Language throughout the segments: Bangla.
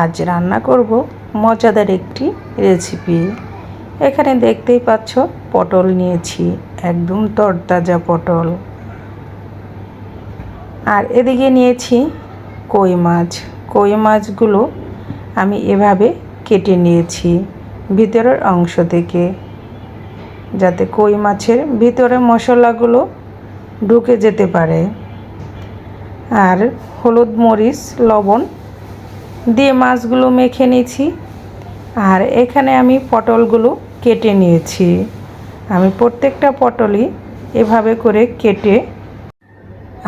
আজ রান্না করব মজাদার একটি রেসিপি। এখানে দেখতেই পাচ্ছ, পটল নিয়েছি, একদম তরতাজা পটল। আর এদিকে নিয়েছি কই মাছ। কই মাছগুলো আমি এভাবে কেটে নিয়েছি ভিতরের অংশ থেকে, যাতে কই মাছের ভিতরে মশলাগুলো ঢুকে যেতে পারে। আর হলুদ মরিচ, লবণ দিয়ে মাছগুলো মেখে নিয়েছি। আর এখানে আমি পটলগুলো কেটে নিয়েছি। আমি প্রত্যেকটা পটলই এভাবে করে কেটে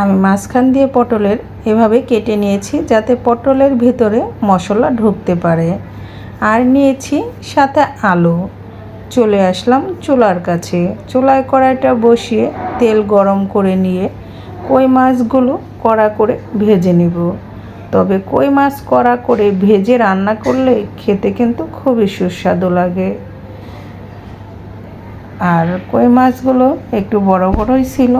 আমি মাঝখান দিয়ে পটলের এভাবে কেটে নিয়েছি যাতে পটলের ভিতরে মশলা ঢুকতে পারে। আর নিয়েছি সাথে আলু। চলে আসলাম চুলার কাছে। চুলায় কড়াইটা বসিয়ে তেল গরম করে নিয়ে কই মাছগুলো কড়া করে ভেজে নিব। তবে কই মাছ কড়া করে ভেজে রান্না করলে খেতে কিন্তু খুবই সুস্বাদু লাগে। আর কই মাছগুলো একটু বড় বড়ই ছিল,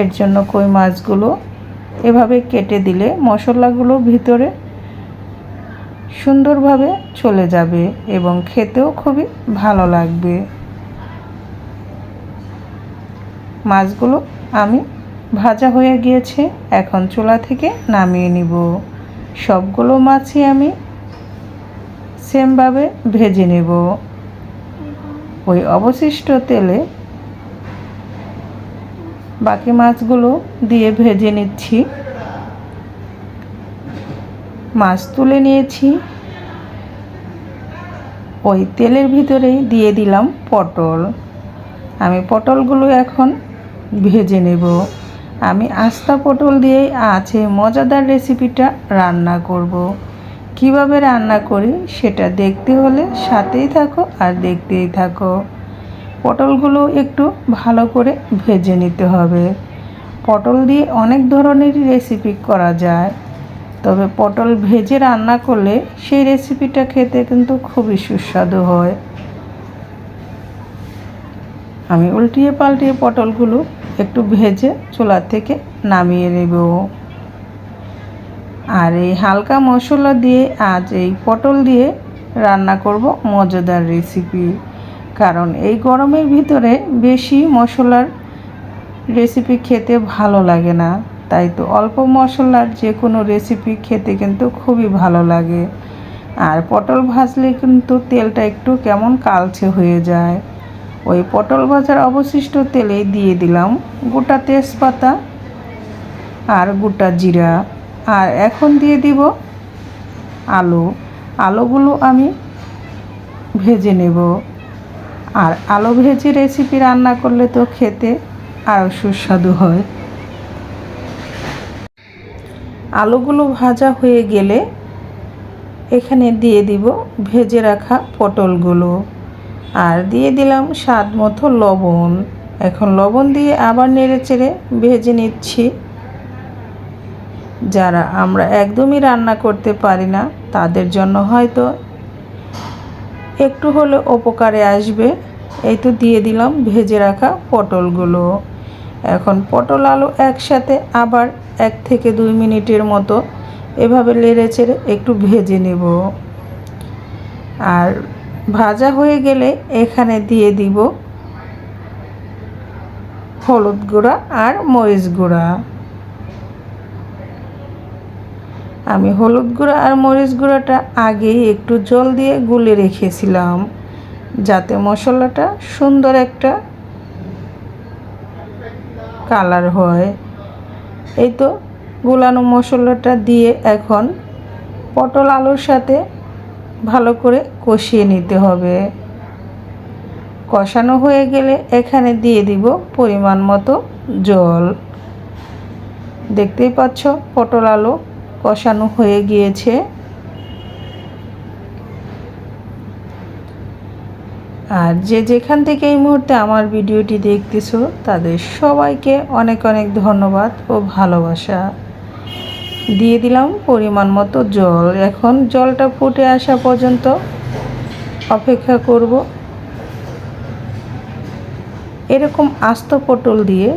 এর জন্য কই মাছগুলো এভাবে কেটে দিলে মশলাগুলো ভিতরে সুন্দরভাবে চলে যাবে এবং খেতেও খুবই ভালো লাগবে। মাছগুলো আমি ভাজা হয়ে গিয়েছে, এখন চুলা থেকে নামিয়ে নিব। সবগুলো মাছই আমি সেমভাবে ভেজে নেব। ওই অবশিষ্ট তেলে বাকি মাছগুলো দিয়ে ভেজে নিচ্ছি। মাছ তুলে নিয়েছি। ওই তেলের ভিতরেই দিয়ে দিলাম পটল। আমি পটলগুলো এখন ভেজে নেব। আমি আস্তা পটল দিয়েই আছে মজাদার রেসিপিটা রান্না করব। কীভাবে রান্না করি সেটা দেখতে হলে সাথেই থাকো আর দেখতেই থাকো। পটলগুলো একটু ভালো করে ভেজে নিতে হবে। পটল দিয়ে অনেক ধরনের রেসিপি করা যায়। তবে পটল ভেজে রান্না করলে সেই রেসিপিটা খেতে কিন্তু খুবই সুস্বাদু হয়। আমি উল্টিয়ে পাল্টিয়ে পটলগুলো একটু ভেজে চুলা থেকে নামিয়ে নেব। আর এই হালকা মশলা দিয়ে, আজ এই পটল দিয়ে রান্না করব মজাদার রেসিপি। কারণ এই গরমের ভিতরে বেশি মশলার রেসিপি খেতে ভালো লাগে না। তাই তো অল্প মশলার যে কোনো রেসিপি খেতে কিন্তু খুবই ভালো লাগে। আর পটল ভাজলে কিন্তু তেলটা একটু কেমন কালচে হয়ে যায়। ওই পটল ভাজার অবশিষ্ট তেলে দিয়ে দিলাম গোটা তেজপাতা আর গোটা জিরা। আর এখন দিয়ে দিব আলু। আলুগুলো আমি ভেজে নেব। আর আলু ভেজে রেসিপি রান্না করলে তো খেতে আরও সুস্বাদু হয়। আলুগুলো ভাজা হয়ে গেলে এখানে দিয়ে দিব ভেজে রাখা পটলগুলো। আর দিয়ে দিলাম স্বাদ মতো লবণ। এখন লবণ দিয়ে আবার নেড়ে চেড়ে ভেজে নিচ্ছি। যারা আমরা একদমই রান্না করতে পারি না, তাদের জন্য হয়তো একটু হলে উপকারে আসবে। এই তো দিয়ে দিলাম ভেজে রাখা পটলগুলো। এখন পটল আলু একসাথে আবার এক থেকে দুই মিনিটের মতো এভাবে লেড়ে চেড়ে একটু ভেজে নেব। আর ভাজা হয়ে গেলে এখানে দিয়ে দিব হলুদ গুঁড়া আর মরিচ গুঁড়া। আমি হলুদ গুঁড়া আর মরিচ গুঁড়াটা আগেই একটু জল দিয়ে গুলে রেখেছিলাম, যাতে মশলাটা সুন্দর একটা কালার হয়। এই তো গুলানো মশলাটা দিয়ে এখন পটল আলুর সাথে ভালো করে কষিয়ে নিতে হবে। কষানো হয়ে গেলে এখানে দিয়ে দিব পরিমাণ মতো জল। দেখতেই পাচ্ছ পটল আলু কষানো হয়ে গিয়েছে। আর যে যেখান থেকে এই মুহূর্তে আমার ভিডিওটি দেখতেছো, তাদের সবাইকে অনেক অনেক ধন্যবাদ ও ভালোবাসা। দিয়ে দিলাম পরিমাণ মতো জল। এখন জলটা ফুটে আসা পর্যন্ত অপেক্ষা করব। এরকম আস্ত পটল দিয়ে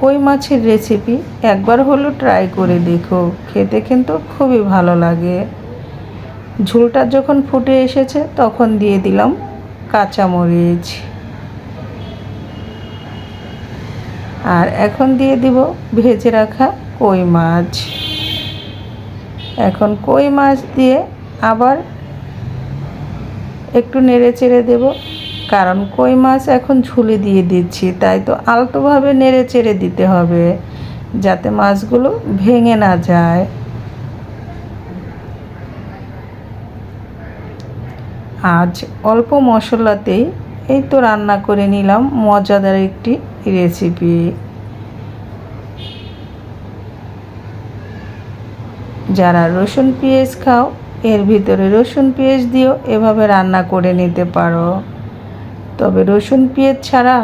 কই মাছের রেসিপি একবার হলো ট্রাই করে দেখো। খেতে কিন্তু খুবই ভালো লাগে। ঝোলটা যখন ফুটে এসেছে তখন দিয়ে দিলাম কাঁচামরিচ। আর এখন দিয়ে দিব ভেজে রাখা কই মাছ। এখন কই মাছ দিয়ে আবার একটু নেড়ে চেড়ে দেবো? কারণ কই মাছ এখন ঝুলি দিয়ে দিচ্ছি, তাই তো আলতোভাবে নেড়ে চেড়ে দিতে হবে, যাতে মাছগুলো ভেঙে না যায়। আজ অল্প মশলাতেই এই তো রান্না করে নিলাম, মজাদার একটি রেসিপি যারা রসুন পেঁয়াজ খাও, এর ভিতরে রসুন পেঁয়াজ দিয়েও এভাবে রান্না করে নিতে পারো। তবে রসুন পেঁয়াজ ছাড়া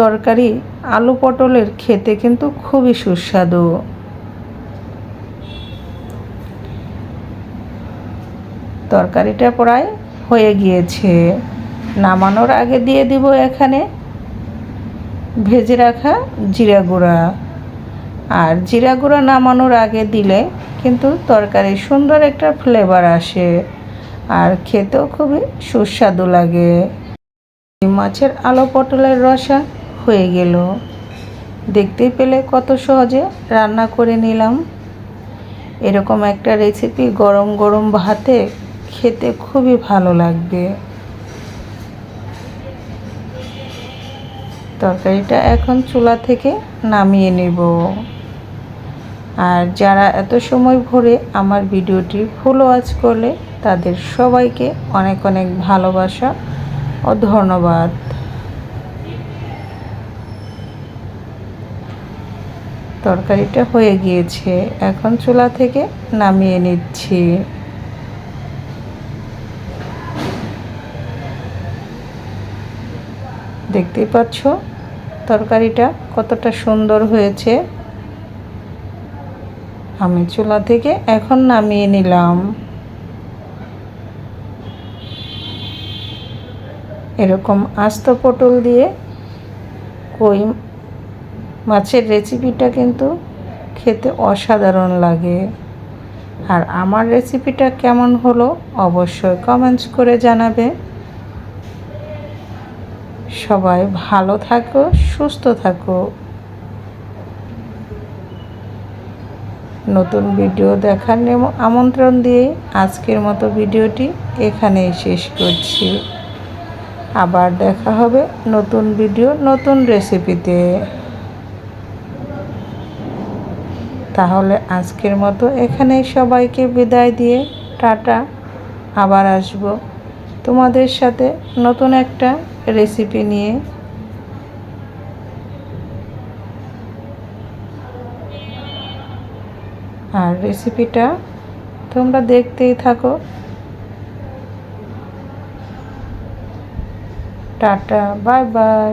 তরকারি আলু পটলের খেতে কিন্তু খুবই সুস্বাদু। তরকারিটা প্রায় হয়ে গিয়েছে। নামানোর আগে দিয়ে দিব এখানে ভেজে রাখা জিরা গুঁড়া। আর জিরা গুঁড়া নামানোর আগে দিলে কিন্তু তরকারি সুন্দর একটা ফ্লেভার আসে। আর খেতেও খুবই সুস্বাদু লাগে। মাছের আলো পটলের রসা হয়ে গেল। দেখতে পেলে কত সহজে রান্না করে নিলাম। এরকম একটা রেসিপি গরম গরম ভাতে খেতে খুবই ভালো লাগবে। তরকারিটা এখন চুলা থেকে নামিয়ে নেব। আর যারা এত সময় ভরে আমার ভিডিওটি ফুল ওয়াচ করলে তাদের সবাইকে অনেক অনেক ভালোবাসা ও ধন্যবাদ। তরকারিটা হয়ে গিয়েছে, এখন চুলা থেকে নামিয়ে নিচ্ছি। দেখতেই পাচ্ছ? তরকারিটা কতটা সুন্দর হয়েছে। আমি চুলা থেকে এখন নামিয়ে নিলাম। এরকম আস্ত পটল দিয়ে কই মাছের রেসিপিটা কিন্তু খেতে অসাধারণ লাগে। আর আমার রেসিপিটা কেমন হলো অবশ্যই কমেন্টস করে জানাবে। সবাই ভালো থাকো, সুস্থ থাকো। নতুন ভিডিও দেখার আমন্ত্রণ দিয়ে আজকের মতো ভিডিওটি এখানেই শেষ করছি। আবার দেখা হবে নতুন ভিডিও, নতুন রেসিপিতে। তাহলে আজকের মতো এখানেই সবাইকে বিদায় দিয়ে টাটা। আবার আসব তোমাদের সাথে নতুন একটা রেসিপি নিয়ে। আর রেসিপিটা তোমরা দেখতেই থাকো। Tata bye bye